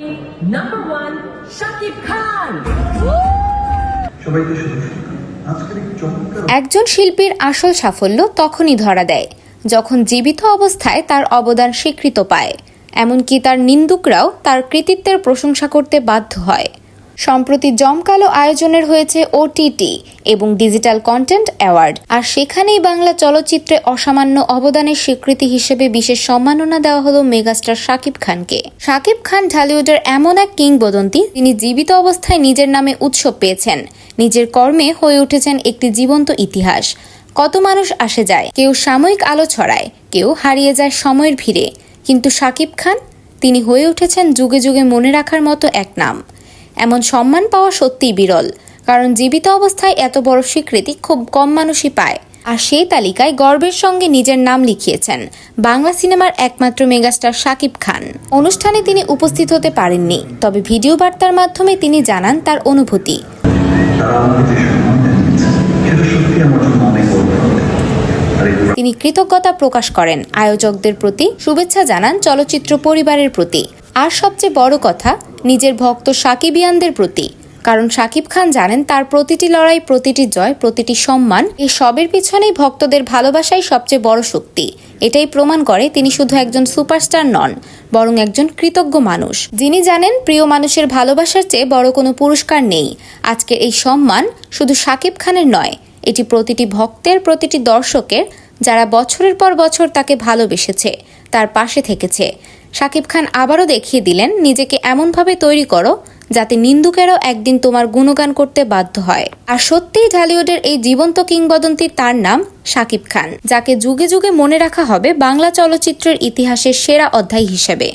Number one, Shakib Khan. সবাইকে শুভ সন্ধ্যা। আজকের এই চমৎকার একজন শিল্পীর আসল সাফল্য তখনই ধরা দেয় যখন জীবিত অবস্থায় তার অবদান স্বীকৃত পায়। এমনকি তার নিন্দুকরাও তার কৃতিত্বের প্রশংসা করতে বাধ্য হয়। সম্প্রতি জমকালো আয়োজনের হয়েছে ওটিটি এবং ডিজিটাল কন্টেন্ট অ্যাওয়ার্ড আর সেখানেই বাংলা চলচ্চিত্রে অসামান্য অবদানের স্বীকৃতি হিসেবে বিশেষ সম্মাননা দেওয়া হলো মেগাস্টার শাকিব খানকে। শাকিব খান ঢালিউডের এমন এক কিংবদন্তি তিনি জীবিত অবস্থায় নিজের নামে উৎসব পেয়েছেন। নিজের কর্মে হয়ে উঠেছেন একটি জীবন্ত ইতিহাস। কত মানুষ আসে যায়, কেউ সাময়িক আলো ছড়ায়, কেউ হারিয়ে যায় সময়ের ভিড়ে। কিন্তু শাকিব খান, তিনি হয়ে উঠেছেন যুগে যুগে মনে রাখার মতো এক নাম। এমন সম্মান পাওয়া সত্যিই বিরল, কারণ জীবিত অবস্থায় এত বড় স্বীকৃতি খুব কম মানুষই পায়। আর সেই তালিকায় গর্বের সঙ্গে নিজের নাম লিখিয়েছেন বাংলা সিনেমার একমাত্র মেগাস্টার শাকিব খান। অনুষ্ঠানে তিনি উপস্থিত হতে পারেননি, তবে ভিডিও বার্তার মাধ্যমে তিনি জানান তার অনুভূতি। তিনি কৃতজ্ঞতা প্রকাশ করেন, আয়োজকদের প্রতি শুভেচ্ছা জানান চলচ্চিত্র পরিবারের প্রতি। আর সবচেয়ে বড় কথা নিজের ভক্ত সাকিবিয়ানদের প্রতি। কারণ সাকিব খান জানেন তার প্রতিটি লড়াই, প্রতিটি জয়, প্রতিটি সম্মান এই সবের পিছনেই ভক্তদের ভালোবাসাই সবচেয়ে বড় শক্তি। এটাই প্রমাণ করে তিনি শুধু একজন সুপারস্টার নন, বরং একজন কৃতজ্ঞ মানুষ। যিনি জানেন প্রিয় মানুষের ভালোবাসার চেয়ে বড় কোনো পুরস্কার নেই। আজকের এই সম্মান শুধু সাকিব খানের নয়, এটি প্রতিটি ভক্তের, প্রতিটি দর্শকের, যারা বছরের পর বছর তাকে ভালোবেসেছে, তার পাশে থেকেছে। শাকিব খান আবারও দেখিয়ে দিলেন, নিজেকে এমনভাবে তৈরি করো যাতে নিন্দুকেরও একদিন তোমার গুণগান করতে বাধ্য হয়। আর সত্যিই ঢালিউডের এই জীবন্ত কিংবদন্তি তার নাম শাকিব খান, যাকে যুগে যুগে মনে রাখা হবে বাংলা চলচ্চিত্রের ইতিহাসের সেরা অধ্যায় হিসেবে।